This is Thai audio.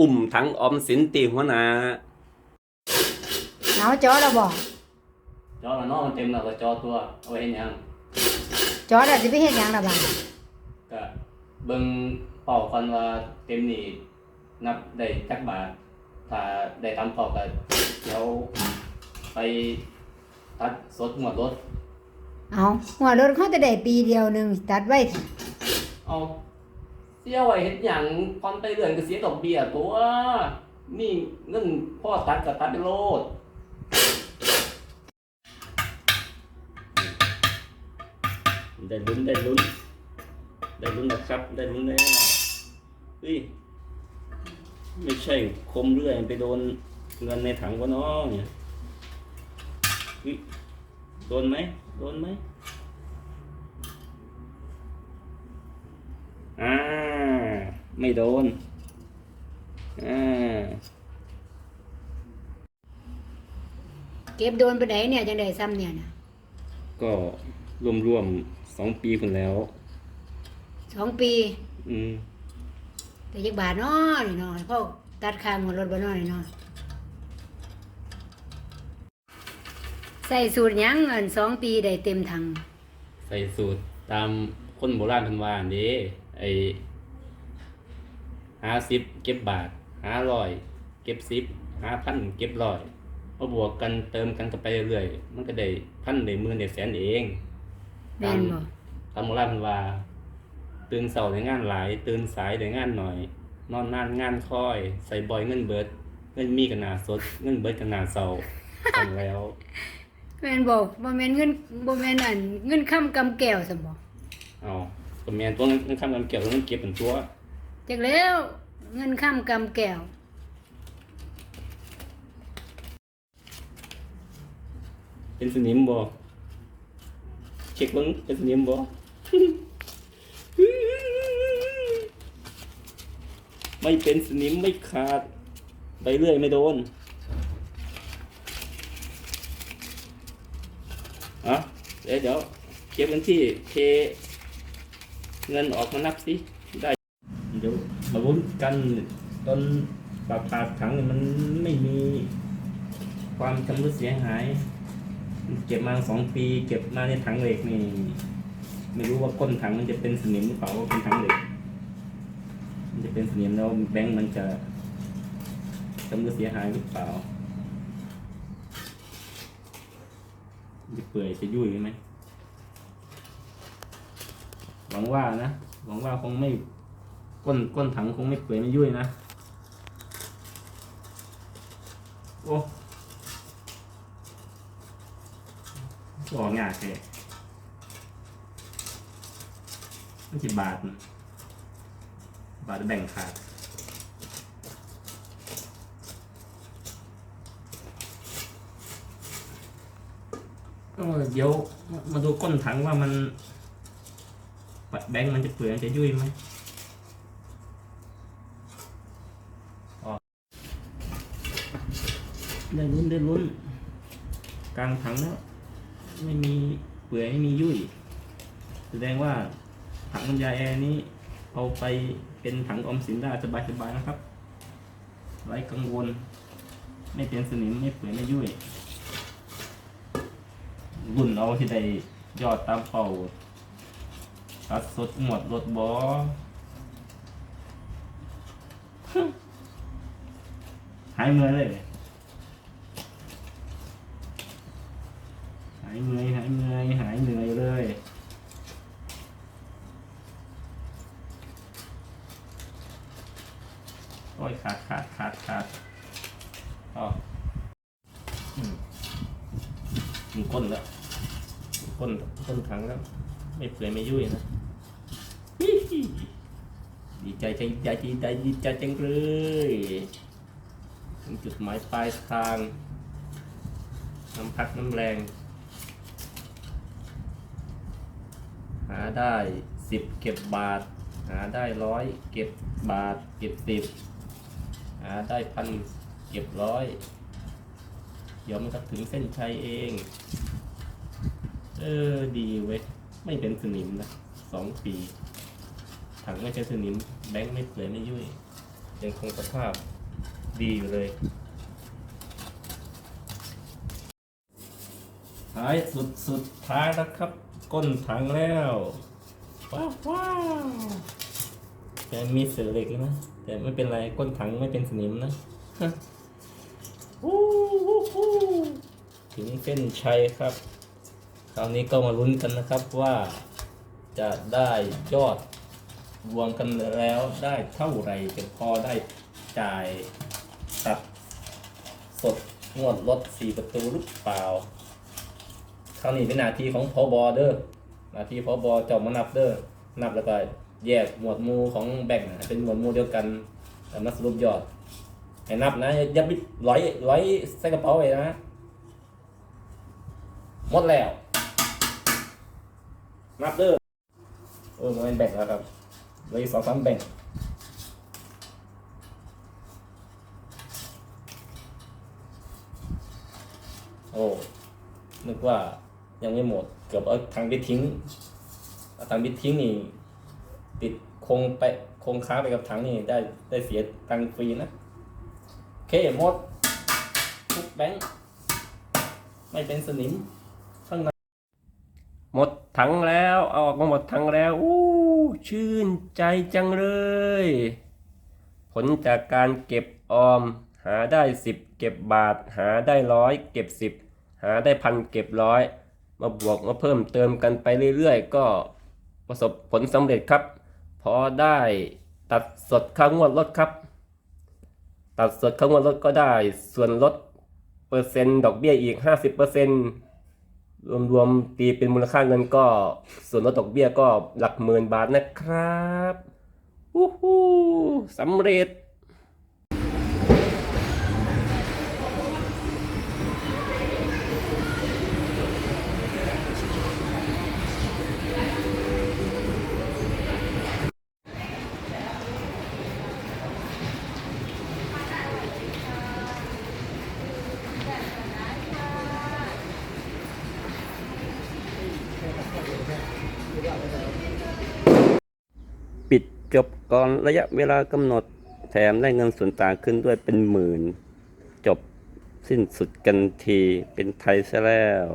อุ่มทั้งออมสินตีหัวหน้าเอาจอแล้วบอกจอละเนาะมันเต็มแล้วก็จอตัวเอาไว้เฮ็ดหยังจอแล้วสิไปเฮ็ดหยังล่ะบัดก็เบิ่งเป่ากันว่าเต็มนี่นับได้จักบาทถ้าได้ตามพอก็เดี๋ยวไปตัดสดหมวดรถเอาหัวรถเขาจะได้ปีเดียวหนึงตัดไว้เถอะเอา เสียไว้เฮ็ดหยังพอนไปเรื่อยก็เสียดอกเบี้ยตัว นี่เงินพ่อตัดก็ตัดไปโลดได้ลุ้นได้ลุ้นได้ลุ้นนะครับได้ลุ้นแล้วเฮ้ยไม่ใช่คมเรื่อยไปโดนเงินในถังวะเนาะเนี่ยเฮ้ยโดนไหมโดนไหมอ่า ไม่โดนอ่าเก็บโดนไปไหนเนี่ยจังได้ซ้ำเนี่ยนะก็รวมๆสองปีคนแล้วสองปี อืมแต่ยักบาทเนาะนี่เนาะพ่อตัดค่าหัวรถบ่เนาะนี่เนาะใส่สูตรหยังเงินสองปีได้เต็มถัง ใส่สูตรตามคนโบราณเพันวาอันนี้ไอ หาสิบเก็บบาท หาร้อยเก็บสิบหาพันเก็บร้อยมาบวกกันเติมกันกันไปเรื่อยๆมันก็ได้พันได้หมื่นได้แสนเองแม่นบ่ตามโบราณเพันวาตื่นเสาร์ได้งานหลาย ตื่นสายได้งานหน่อย นอนนานงานค่อย ใส่บ่อยเงินเบิด เงินมีกันหนาสด เงินเบิดกันหนาเศร้ากันแล้วแม่นบ่บ่แม่นเงินบ่แม่นอันเงินค้ำกำแก้วซั่นบ่เอาก็แมนตัวเงินคำกันเกี่ยวกับเงินเก็บเป็นตัว จักแล้วเงินค้ำกำแก้วเป็นสนิมบ่เช็คบิ่งเป็นสนิมบ่ไม่เป็นสนิมไม่ขาดไปเรื่อยไม่โดนอะเดี๋ยวเดี๋ยวเก็บกันที่เทเงินออกมานับสิ เดี๋ยวมาลุ้นกันตอนปากปากถังมันไม่มีความชำรุดเสียหาย เก็บมาสองปี เก็บมาในถังเหล็กนี่ไม่รู้ว่าก้นถังมันจะเป็นสนิมหรือเปล่าว่าเป็นถังเหล็ก มันจะเป็นสนิมแล้วแบงค์มันจะชำรุดเสียหายหรือเปล่าจะเปื่อยจะยุ่ยไหมหวังว่านะหวังว่าคงไม่ ก้นก้นถังคงไม่เปื่อยไม่ยุ่ยนะ โอ้ออกงากเลยมันสิบาท บาทแบ่งขาดเออเดี๋ยวมาดูก้นถังว่ามันแบงค์มันจะเปื่อยนจะยุ่ยไหมอ๋อ ได้ลุ้นได้ลุ้น กลางถังแล้ว ไม่มีเปื่อยไม่มียุ่ย แสดงว่าถังน้ำยาแอร์นี้ เอาไปเป็นถังออมสินได้สบายๆนะครับ ไร้กังวล ไม่เป็นสนิมไม่เปื่อยไม่ยุ่ยรุ่นเอาที่ได้ยอดตามเป่าตัดสดหมดรถบอหายเมื่อเลยายเหนื่อยหายเหนื่อยหายเหนื่อยเลยโอ้ยขาดขาดขาดขาดอ๋ออืมมีก้นแล้วก้นก้นถังแล้ว ไม่เปื่อยไม่ยุ่ยนะดีใจใจใจดีใจดีใจจังเลยถึงจุดหมายปลายทางน้ำพักน้ำแรง หาได้สิบเก็บบาท หาได้ร้อยเก็บบาท เก็บสิบหาได้พันเก็บร้อยเดี๋ยวมันก็ถึงเส้นชัยเอง เออดีเว้ยไม่เป็นสนิมนะสองปี ถังไม่ใช่สนิมแบงค์ไม่เปื่อยไม่ยุ่ยยังคงสภาพดีอยู่เลยท้ายสุดสุดท้ายแล้วครับ ก้นถังแล้วว้าวว้าวแต่มีเสือเหล็กนะแต่ไม่เป็นไรก้นถังไม่เป็นสนิมนะวู้วู้วู้ถึงเส้นชัยครับ คราวนี้ก็มาลุ้นกันนะครับว่าจะได้ยอดรวมกันแล้วได้เท่าไหร่จะพอได้จ่ายตัดสดงวดรถสี่ประตูหรือเปล่า คราวนี้เป็นหนาทีของพอบอเดอร์หนาทีพอบอเจ้ามานับเดอร์นับแล้วก็แยกหมวดหมู่ของแบ่งเป็นหมวดหมู่เดียวกันแล้วมาสรุปยอดให้นับนะอย่าไปร้อยร้อยใส่กระเป๋าไว้นะหมดแล้ว นับเด้อเออมันแบ่งแล้วครับเลยสองสามแบ่งโอ้นึกว่า ยังไม่หมด เกือบเอาทางไปทิ้งเอาทางไปทิ้งนี่ ติดคงไปคงค้างไปกับถังนี่ได้ได้เสียตังฟรีนะโอเคหมดทุกแบงค์ไม่เป็นสนิมข้างในหมดถังแล้วเอาออกมาหมดถังแล้วอู้ชื่นใจจังเลย ผลจากการเก็บออม หาได้สิบเก็บบาท หาได้ร้อยเก็บสิบหาได้พันเก็บร้อย มาบวกมาเพิ่มเติมกันไปเรื่อยๆ ก็ประสบผลสำเร็จครับ พอได้ตัดสดค่างวดรถครับ ตัดสดค่างวดรถก็ได้ส่วนลดเปอร์เซ็นต์ดอกเบี้ยอีก 50%เปอร์เซ็นต์รวมรวมๆตีเป็นมูลค่าเงินก็ส่วนลดดอกเบี้ยก็หลักหมื่นบาทนะครับวู้ฮู้สำเร็จ ปิดจบก่อนระยะเวลากำหนดแถมได้เงินส่วนต่างขึ้นด้วยเป็นหมื่น จบสิ้นสุดกันทีเป็นไทยซะแล้ว